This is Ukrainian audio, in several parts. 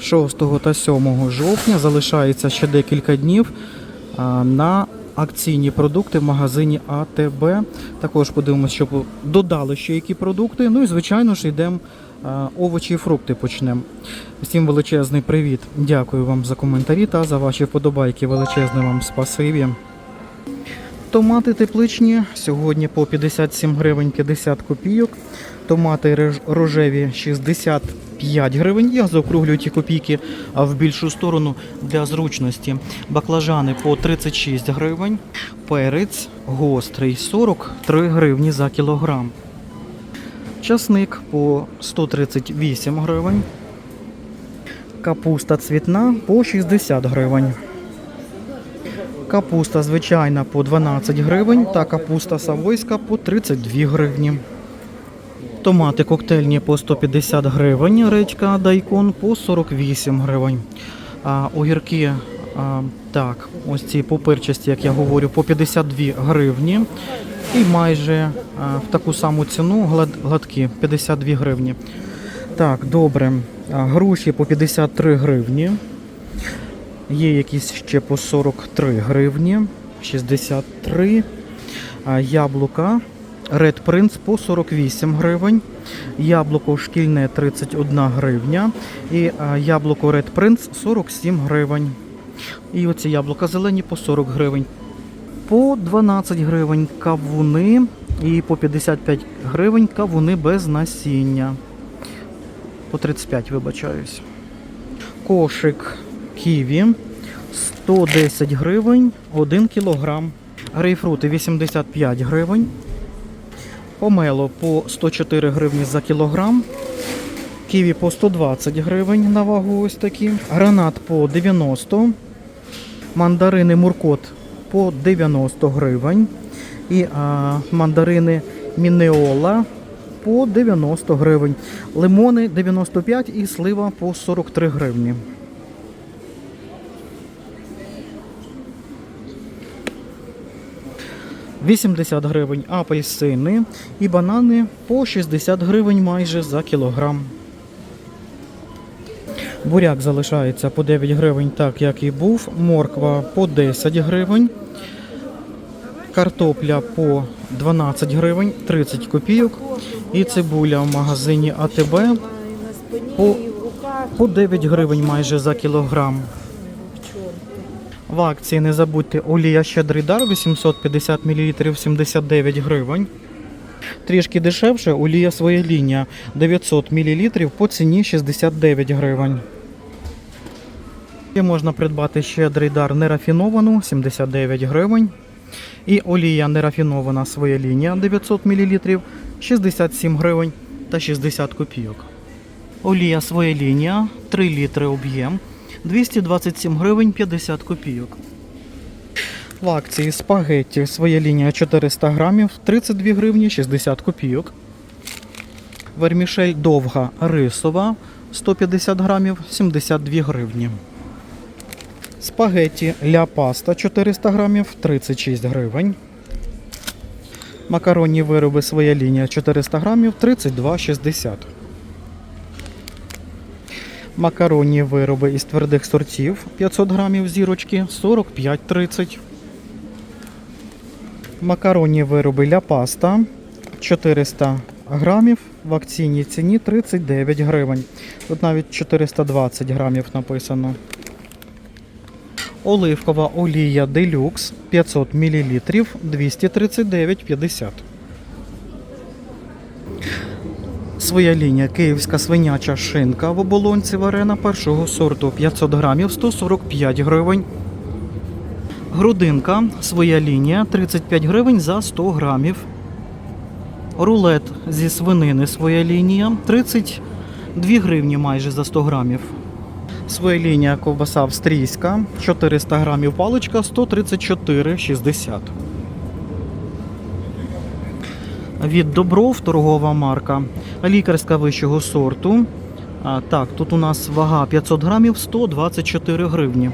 6 та 7 жовтня залишається ще декілька днів на акційні продукти в магазині АТБ. Також подивимося, щоб додали ще які продукти. Ну і, звичайно ж, йдемо овочі і фрукти почнемо. Всім величезний привіт. Дякую вам за коментарі та за ваші вподобайки. Величезне вам спасибі. Томати тепличні сьогодні по 57 гривень 50 копійок. Томати рожеві 60 5 гривень. Я заокруглю ті копійки в більшу сторону для зручності. Баклажани по 36 гривень. Перець гострий 43 гривні за кілограм. Часник по 138 гривень. Капуста цвітна по 60 гривень. Капуста звичайна по 12 гривень та капуста савойська по 32 гривні. Томати коктейльні по 150 гривень, редька дайкон по 48 гривень. А огірки, а, так, ось ці пупирчасті, як я говорю, по 52 гривні. І майже а, в таку саму ціну глад, гладкі 52 гривні. Так, добре. А, груші по 53 гривні. Є якісь ще по 43 гривні, 63. А, Яблука Red Prince по 48 гривень. Яблуко шкільне 31 гривня. І яблуко Red Prince 47 гривень. І оці яблука зелені по 40 гривень. По 12 гривень кавуни і по 55 гривень кавуни без насіння. По 35, вибачаюсь. Кошик ківі 110 гривень 1 кілограм. Грейпфрути 85 гривень. Помело по 104 гривні за кілограм. Ківі по 120 гривень на вагу ось такі. Гранат по 90. Мандарини Муркот по 90 гривень. І а, мандарини Мінеола по 90 гривень. Лимони 95 і слива по 43 гривні. «80 гривень апельсини і банани по 60 гривень майже за кілограм. Буряк залишається по 9 гривень, так як і був. Морква по 10 гривень. Картопля по 12 гривень 30 копійок. І цибуля в магазині АТБ по, по 9 гривень майже за кілограм. В акції не забудьте олія щедрий дар 850 мл 79 гривень. Трішки дешевше олія своя лінія 900 мл по ціні 69 гривень. І можна придбати щедрий дар нерафіновану 79 гривень. І олія нерафінована своя лінія 900 мл 67 гривень та 60 копійок. Олія своя лінія 3 літри об'єм 227 гривень 50 копійок. В акції спагетті своя лінія 400 грамів 32 гривні 60 копійок. Вермішель довга рисова 150 грамів 72 гривні. Спагетті ля паста 400 грамів 36 гривень. Макаронні вироби своя лінія 400 грамів 32,60. Макаронні вироби із твердих сортів 500 грамів зірочки 45,30. Макаронні вироби ля паста 400 грамів в акційній ціні 39 гривень. Тут навіть 420 грамів написано. Оливкова олія делюкс 500 мл 239,50. Своя лінія київська свиняча шинка в оболонці варена першого сорту 500 грамів 145 гривень. Грудинка своя лінія 35 гривень за 100 грамів. Рулет зі свинини своя лінія 32 гривні майже за 100 грамів. Своя лінія ковбаса австрійська 400 грамів паличка 134,60. Від Добров торгова марка. Лікарська вищого сорту. А, так, тут у нас вага 500 грамів 124 гривні.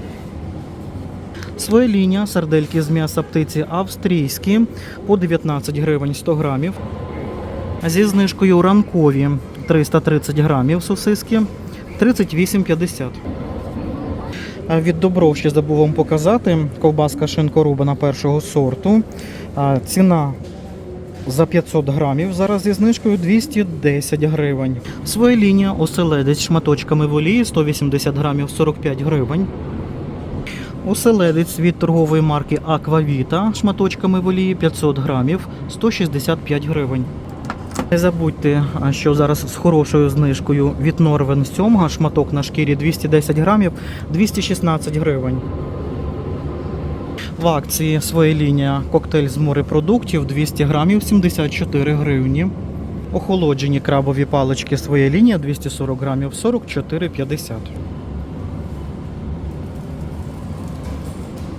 Своя лінія сардельки з м'яса птиці австрійські по 19 гривень 100 грамів. Зі знижкою ранкові 330 грамів сосиски 38,50. Від Добров ще забув вам показати. Ковбаска шинкорубана першого сорту. Ціна за 500 грамів зараз зі знижкою 210 гривень. Своя лінія оселедець з шматочками в олії 180 грамів 45 гривень. Оселедець від торгової марки Аквавіта шматочками в олії 500 грамів 165 гривень. Не забудьте, що зараз з хорошою знижкою від Норвен сьомга шматок на шкірі 210 грамів 216 гривень. В акції своя лінія коктейль з морепродуктів 200 грамів 74 гривні. Охолоджені крабові палички своя лінія 240 грамів 44,50.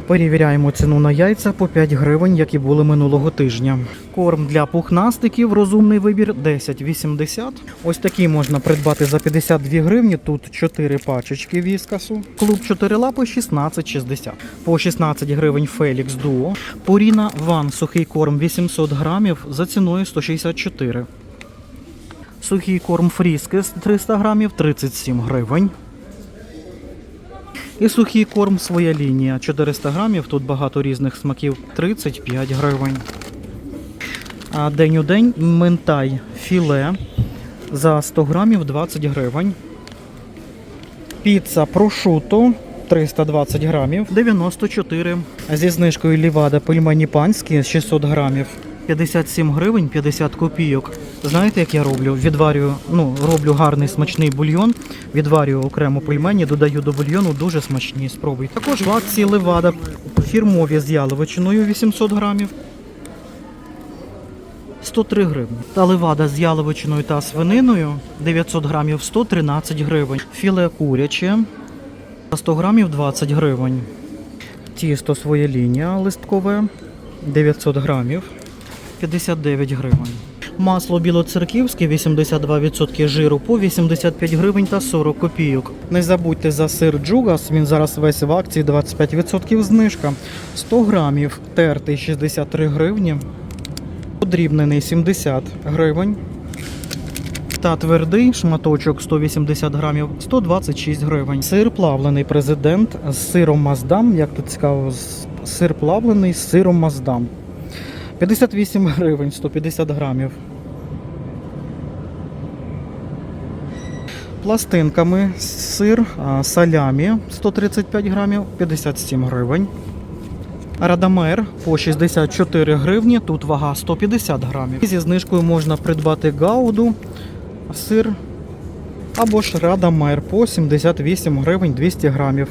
Перевіряємо ціну на яйця по 5 гривень, як і були минулого тижня. Корм для пухнастиків, розумний вибір 10,80. Ось такий можна придбати за 52 гривні. Тут 4 пачечки віскасу. Клуб 4 лапи 16,60. По 16 гривень Фелікс Дуо. Поріна Ван сухий корм 800 грамів за ціною 164. Сухий корм Фріскес 300 грамів 37 гривень. І сухий корм своя лінія 400 грамів. Тут багато різних смаків 35 гривень. День у день ментай філе за 100 грамів 20 гривень. Піца прошуто 320 грамів 94. Зі знижкою лівада пельмені панські 600 грамів 57 гривень 50 копійок. Знаєте, як я роблю? Відварюю, ну, роблю гарний смачний бульйон, відварюю окремо пельмені, додаю до бульйону дуже смачні. Спробуй. Також в акції левада фірмові з яловичиною 800 грамів. 103 гривні. Та левада з яловичиною та свининою 900 грамів 113 гривень. Філе куряче 100 грамів 20 гривень. Тісто своя лінія листкове 900 грамів 59 гривень. Масло білоцерківське 82% жиру по 85 гривень та 40 копійок. Не забудьте за сир Джугас, він зараз весь в акції 25% знижка. 100 грамів тертий 63 гривні. Подрібнений 70 гривень. Та твердий шматочок 180 грамів 126 гривень. Сир плавлений президент з сиром Маздам. Як тут цікаво, сир плавлений з сиром Маздам. 58 гривень 150 грамів. Пластинками сир салямі 135 грамів 57 гривень. Радамер по 64 гривні, тут вага 150 грамів. Зі знижкою можна придбати гауду, сир або ж Радамер по 78 гривень 200 грамів.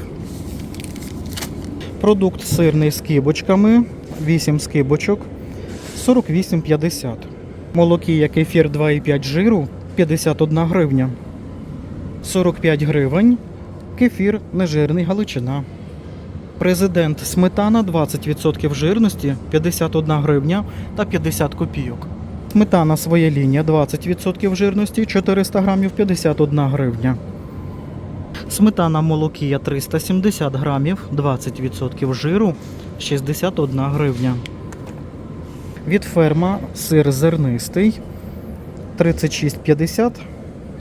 Продукт сирний з кибочками, 8 скибочок, 48,50. Молокія кефір 2,5 жиру 51 гривня. 45 гривень. Кефір нежирний галичина. Президент сметана 20% жирності 51 гривня та 50 копійок. Сметана своя лінія 20% жирності 400 грамів 51 гривня. Сметана молокія 370 грамів 20% жиру 61 гривня. Від ферма сир зернистий 36,50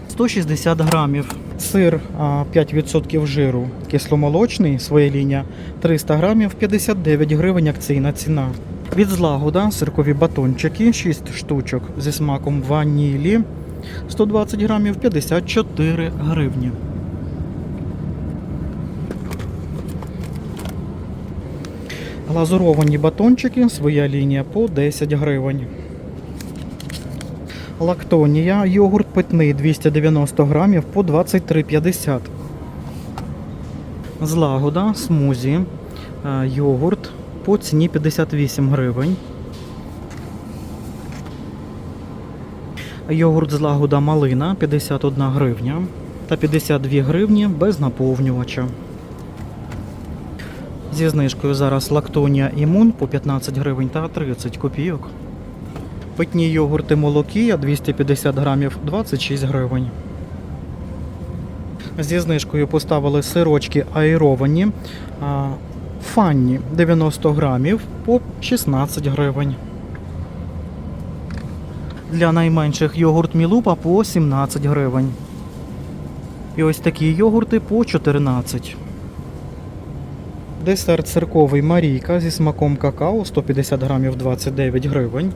160 грамів. Сир 5% жиру кисломолочний, своя лінія 300 грамів 59 гривень акційна ціна. Від злагода сиркові батончики 6 штучок зі смаком ванілі 120 грамів 54 гривні. Глазуровані батончики, своя лінія по 10 гривень. Лактонія, йогурт питний 290 грамів по 23,50. Злагода, смузі, е, йогурт по ціні 58 гривень. Йогурт злагода малина 51 гривня та 52 гривні без наповнювача. Зі знижкою зараз лактонія імун по 15 гривень та 30 копійок. Питні йогурти молокія 250 грамів 26 гривень. Зі знижкою поставили сирочки аеровані фанні 90 грамів по 16 гривень. Для найменших йогурт Мілупа по 17 гривень. І ось такі йогурти по 14. Десерт цирковий Марійка зі смаком какао 150 грамів 29 гривень.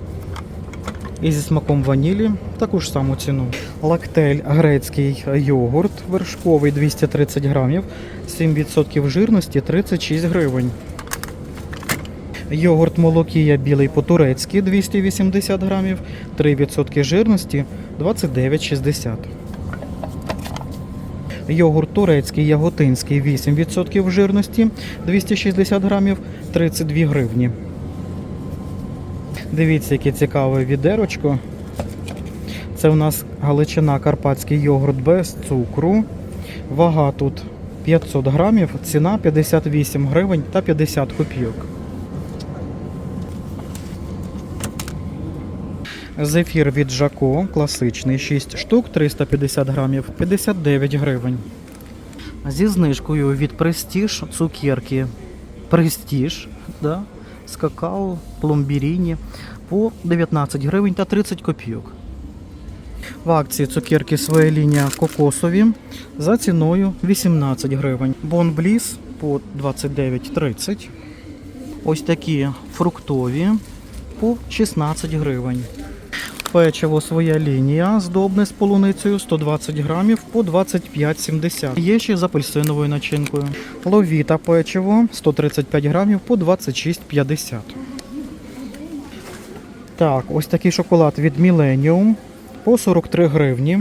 І зі смаком ванілі таку ж саму ціну. Лактель грецький йогурт вершковий 230 грамів, 7% жирності 36 гривень. Йогурт молокія білий по-турецьки 280 грамів, 3% жирності 29,60. Йогурт турецький яготинський 8% жирності 260 грамів 32 гривні. Дивіться, яке цікаве відерочко. Це у нас Галичина Карпатський йогурт без цукру. Вага тут 500 грамів, ціна 58 гривень та 50 копійок. Зефір від Жако, класичний 6 штук, 350 грамів, 59 гривень. Зі знижкою від Престіж цукерки Престіж да, з какао, пломбіріні по 19 гривень та 30 копійок. В акції цукерки своя лінія кокосові за ціною 18 гривень. Бон Бліс по 29,30. Ось такі фруктові по 16 гривень. Печиво своя лінія здобне з полуницею 120 грамів по 25,70. Є ще з апельсиновою начинкою. Ловіта печиво 135 грамів по 26,50. Так, ось такий шоколад від Millennium по 43 гривні.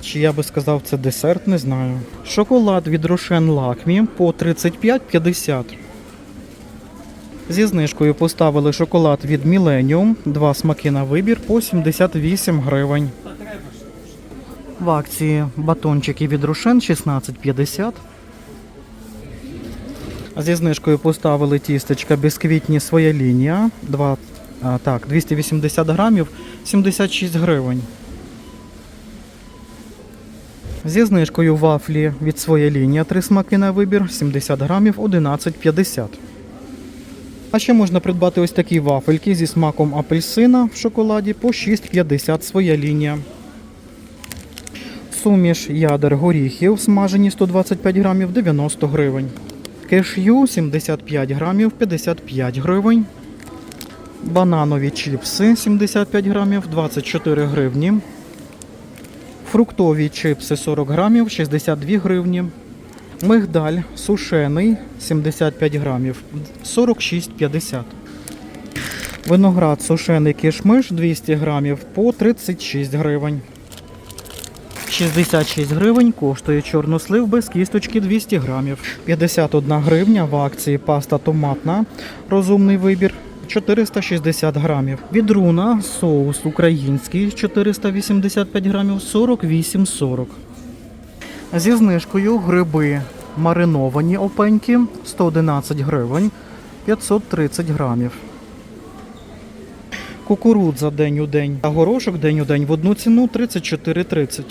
Чи я би сказав, це десерт, не знаю. Шоколад від Рошен Лакмі по 35,50. Зі знижкою поставили шоколад від Millennium, два смаки на вибір по 78 гривень. В акції батончики від Рошен 16,50. Зі знижкою поставили тістечка бісквітні своя лінія. Два, а, так, 280 грамів 76 гривень. Зі знижкою вафлі від своя лінія. Три смаки на вибір 70 грамів 11,50. А ще можна придбати ось такі вафельки зі смаком апельсина в шоколаді по 6,50 своя лінія. Суміш ядер горіхів смажені 125 грамів 90 гривень. Кешю 75 грамів 55 гривень. Бананові чіпси 75 грамів 24 гривні. Фруктові чипси 40 грамів 62 гривні. Мигдаль сушений 75 грамів 46,50. Виноград сушений кишмиш 200 грамів по 36 гривень. 66 гривень коштує чорнослив без кісточки 200 грамів. 51 гривня в акції паста томатна. Розумний вибір 460 грамів. Відруна соус український 485 грамів 48,40. Зі знижкою гриби мариновані опеньки 111 гривень 530 грамів. Кукурудза день у день, а горошок день у день в одну ціну 34,30.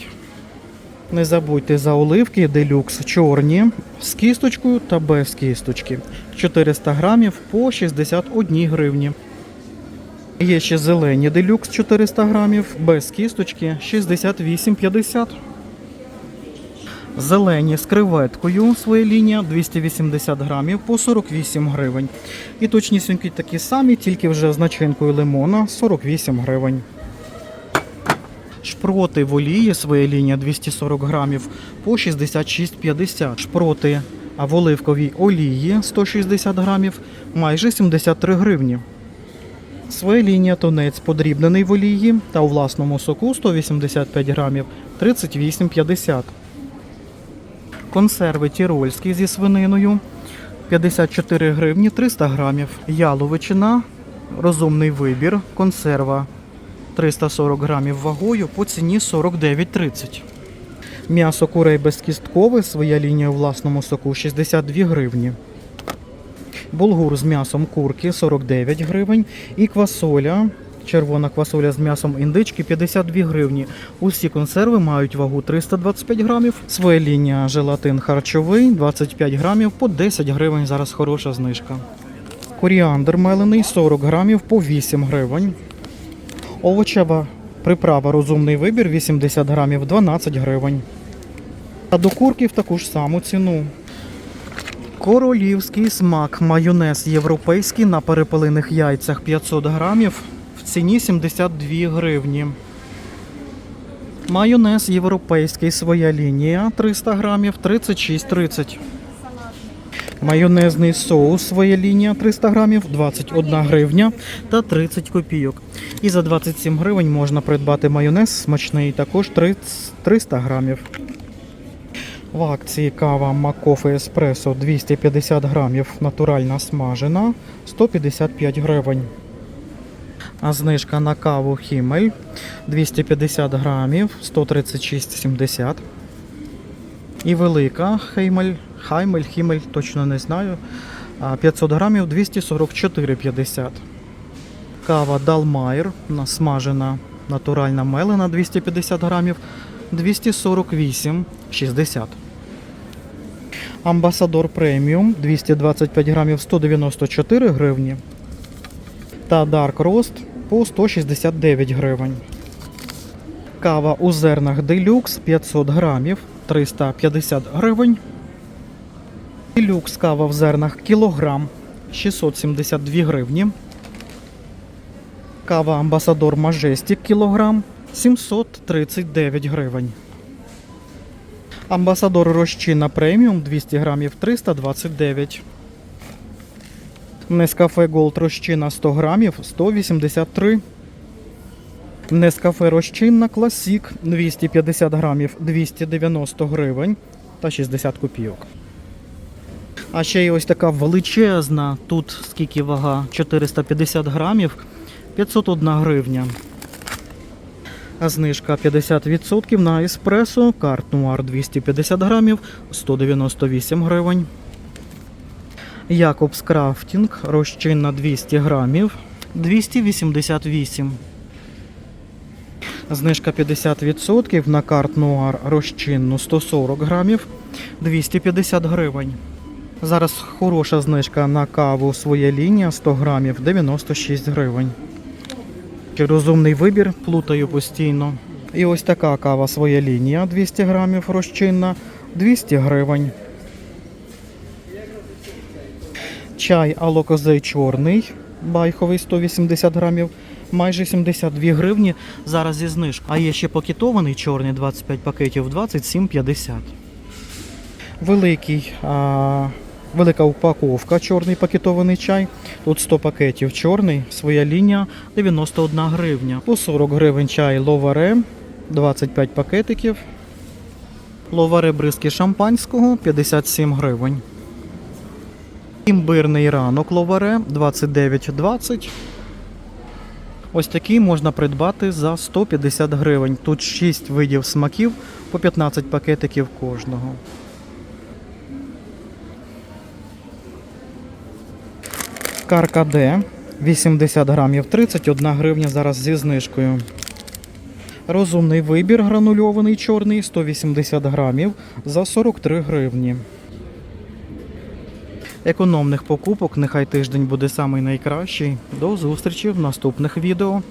Не забудьте за оливки делюкс чорні з кісточкою та без кісточки. 400 грамів по 61 гривні. Є ще зелені делюкс 400 грамів без кісточки 68,50. Зелені з креветкою своя лінія 280 грамів по 48 гривень. І точнісінькі такі самі, тільки вже з начинкою лимона 48 гривень. Шпроти в олії своя лінія 240 грамів по 66,50. Шпроти а в оливковій олії 160 грамів майже 73 гривні. Своя лінія тонець подрібнений в олії та у власному соку 185 грамів 38,50. Консерви тірольські зі свининою 54 гривні 300 грамів. Яловичина, розумний вибір, консерва 340 грамів вагою по ціні 49,30. М'ясо курей безкісткове, своя лінія у власному соку 62 гривні. Булгур з м'ясом курки 49 гривень. І квасоля, червона квасоля з м'ясом індички 52 гривні. Усі консерви мають вагу 325 грамів. Своя лінія желатин харчовий 25 грамів по 10 гривень. Зараз хороша знижка. Коріандр мелений 40 грамів по 8 гривень. Овочева Приправа розумний вибір 80 грамів 12 гривень. А до курків таку ж саму ціну. Королівський смак майонез європейський на перепелиних яйцях 500 грамів ціні 72 гривні. Майонез європейський своя лінія 300 грамів 36,30. Майонезний соус своя лінія 300 грамів 21 гривня та 30 копійок. І за 27 гривень можна придбати майонез смачний також 300 грамів. В акції кава Макофе Еспресо 250 грамів натуральна смажена 155 гривень. Знижка на каву Хімель 250 грамів 136,70. І велика Хеймель, Хаймель, Хімель, точно не знаю. 500 грамів 244,50. Кава Далмайр смажена натуральна мелена 250 грамів 248,60. Амбасадор преміум 225 грамів 194 гривні. Та Dark Roast по 169 гривень. Кава у зернах Deluxe 500 грамів 350 гривень. Deluxe кава в зернах кілограм 672 гривні. Кава Амбасадор Majestic кілограм 739 гривень. Амбасадор розчинна преміум 200 грамів 329. Нескафе Голд розчинна 100 грамів 183. Нескафе розчинна Класік 250 грамів 290 гривень та 60 копійок. А ще є ось така величезна, тут скільки вага 450 грамів 501 гривня. Знижка 50% на еспресо, карт нуар 250 грамів 198 гривень. Якобс Крафтінг розчинна 200 грамів 288. Знижка 50% на карт нуар розчинну 140 грамів 250 гривень. Зараз хороша знижка на каву своя лінія 100 грамів 96 гривень. Розумний вибір, плутаю постійно. І ось така кава своя лінія 200 грамів розчинна 200 гривень. Чай алокозей чорний, байховий 180 грамів, майже 72 гривні. Зараз зі знижкою. А є ще пакетований чорний 25 пакетів 27,50. Великий, а, велика упаковка, чорний пакетований чай. Тут 100 пакетів чорний, своя лінія 91 гривня. По 40 гривень чай ловаре, 25 пакетиків. Ловаре бризки шампанського 57 гривень. Імбирний ранок ловаре 29,20. Ось такий можна придбати за 150 гривень. Тут 6 видів смаків по 15 пакетиків кожного. Каркаде 80 грамів 31 гривня зараз зі знижкою. Розумний вибір гранульований чорний 180 грамів за 43 гривні. Економних покупок, нехай тиждень буде самий найкращий. До зустрічі в наступних відео.